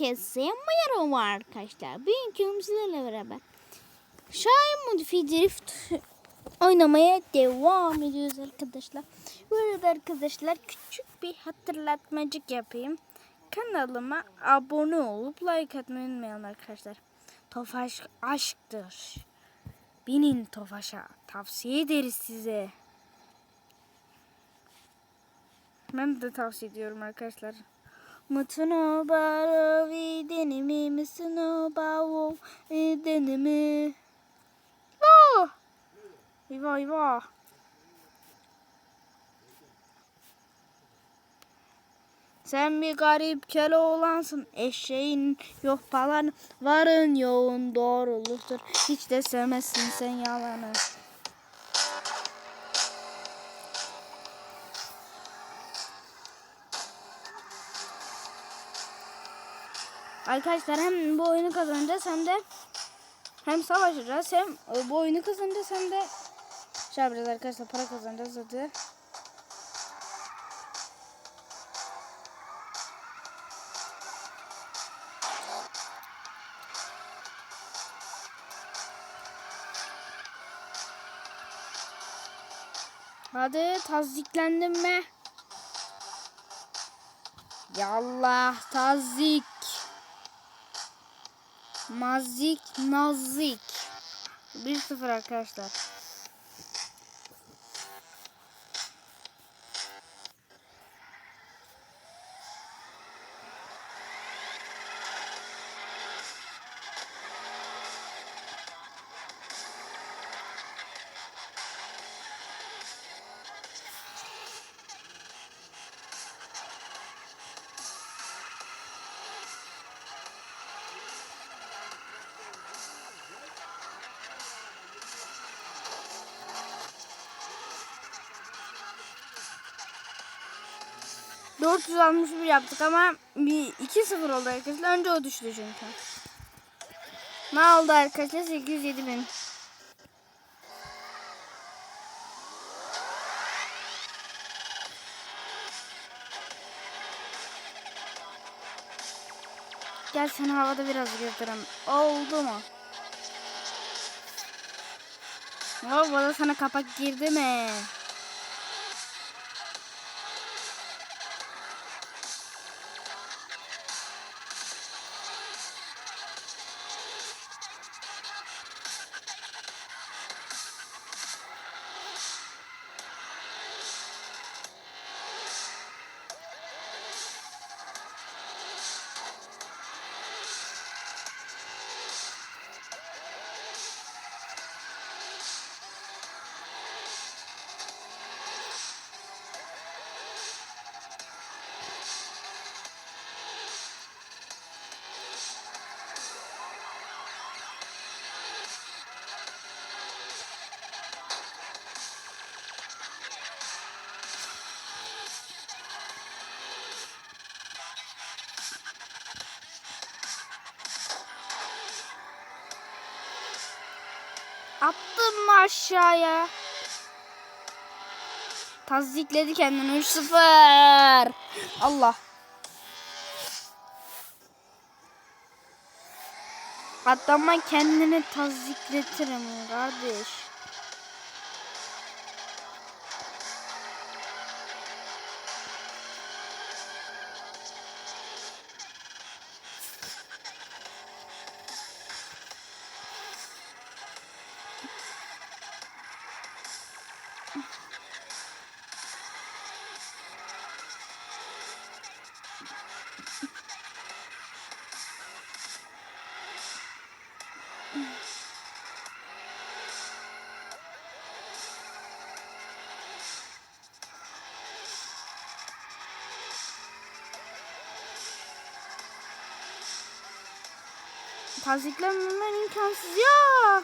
Herkese merhaba arkadaşlar. Bugün sizlerle beraber Şahin Modifi Drift oynamaya devam ediyoruz arkadaşlar. Bu arada arkadaşlar küçük bir hatırlatmacık yapayım. Kanalıma abone olup like atmayı unutmayın arkadaşlar. Tofaş aşktır. Binin Tofaş'a. Tavsiye ederiz size. Ben de tavsiye ediyorum arkadaşlar. Mutunu baro videnimi mısını bao videnimi. Oh! Eyvah eyvah. Sen bir garip köle olansın. Eşeğin yok palan, varın yoğun doğruluktur. Hiç de sevmezsin sen yalanı. Arkadaşlar hem bu oyunu kazanacağız hem de hem savaşacağız hem e, bu oyunu kazanacağız hem de şey yapacağız arkadaşlar para kazanacağız hadi. Hadi taziklendim mi? Yallah tazik. Mazik nazik. 1-0 arkadaşlar. Bir yaptık ama bir 2-0 oldu arkadaşlar. Önce o düştü çünkü. Ne oldu arkadaşlar? 807 bin. Gel seni havada biraz gezdireyim. Oldu mu? Bana sana kapak girdi mi? Attım mı aşağıya? Tazikledi kendini 3-0. Allah. Adama kendini tazikletirim kardeş. Taziklenmemen imkansız ya.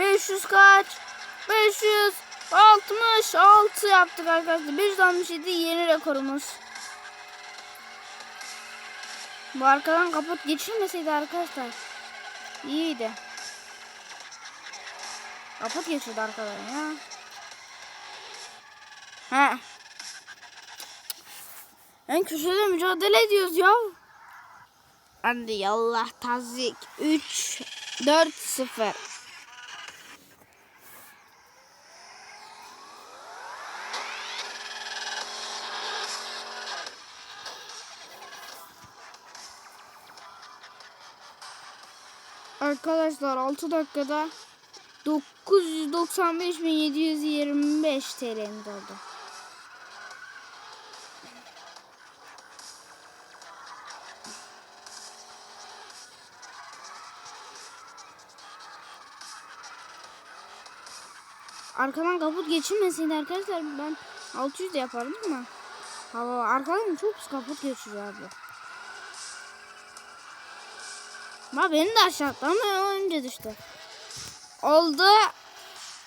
500 kaç? 566 yaptık arkadaşlar. 567 yeni rekorumuz. Bu arkadan kaput geçirmeseydi arkadaşlar. İyiydi. Kaput geçirdi arkadan ya. He. En köşede mücadele ediyoruz ya. Hadi yallah tazik. 3 4 0. Arkadaşlar 6 dakikada 995.725 TL'miz oldu. Arkadan kaput geçirmeseydi arkadaşlar ben 600 de yapardım ama arkadan çok kaput geçiriyor abi. Ama benim de aşağı attı ama önce düştü. Oldu.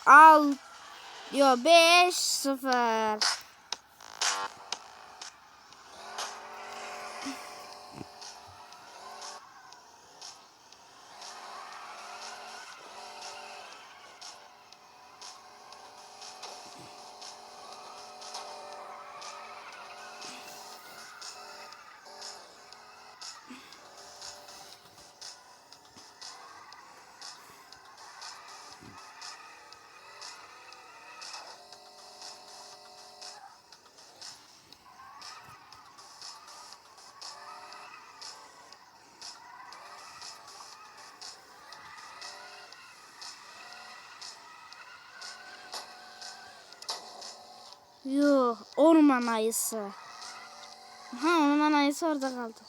Al. Yo 5 0. Yo orman ayısı. Ha orman ayısı orada kaldı.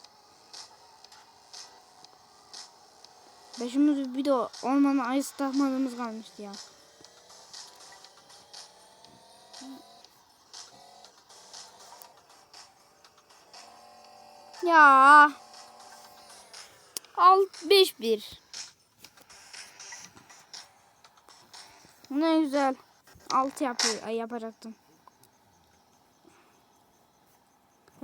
Başımız bir de orman ayısı takmadığımız kalmıştı ya. Ya. Alt 5 1. Ne güzel. 6 yapıyor, yapacaktım.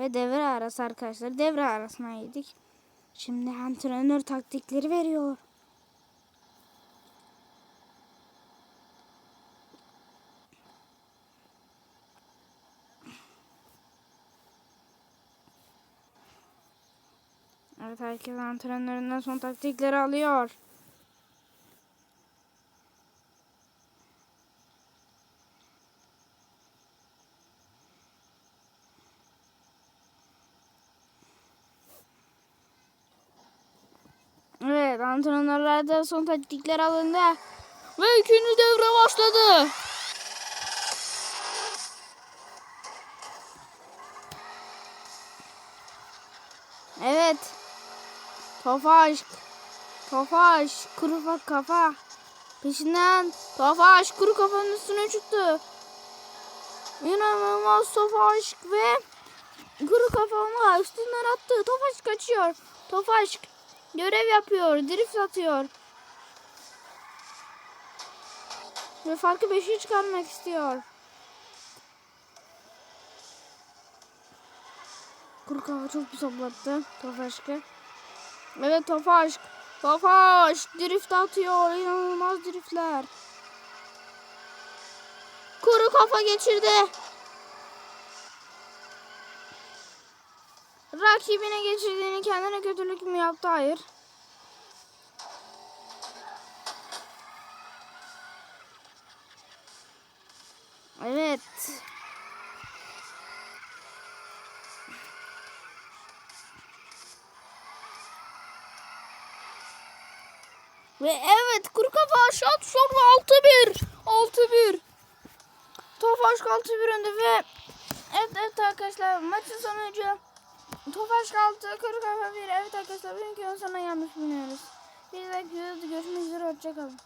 Ve devre arası arkadaşlar. Devre arasına yedik. Şimdi antrenör taktikleri veriyor. Evet herkes antrenöründen son taktikleri alıyor. Evet antrenörlerden son taktikler alındı. Ve ikinci devre başladı. Evet. Tofaş. Tofaş. Kuru kafa. Peşinden Tofaş kuru kafanın üstüne çıktı. İnanılmaz Tofaş ve kuru kafamı üstünden attı. Tofaş kaçıyor. Tofaş görev yapıyor. Drift atıyor. Ve farkı 5'e çıkarmak istiyor. Kuru kafa çok pis hoplattı. Tofaşkı. Evet Tofaş. Tofaş drift atıyor. İnanılmaz driftler. Kuru kafa geçirdi. Rakibine geçirdiğini kendine kötülük mü yaptı? Hayır. Evet. Ve evet kuru kafa aşağı sonra 6-1. 6-1. Tofaş 6-1 önde ve evet evet arkadaşlar maçın sonucu Tofaş 6 kuru kafa 1. Evet arkadaşlar bugünkü sonuna gelmiş bulunuyoruz. Bir dahaki videoda görüşmek üzere hoşçakalın.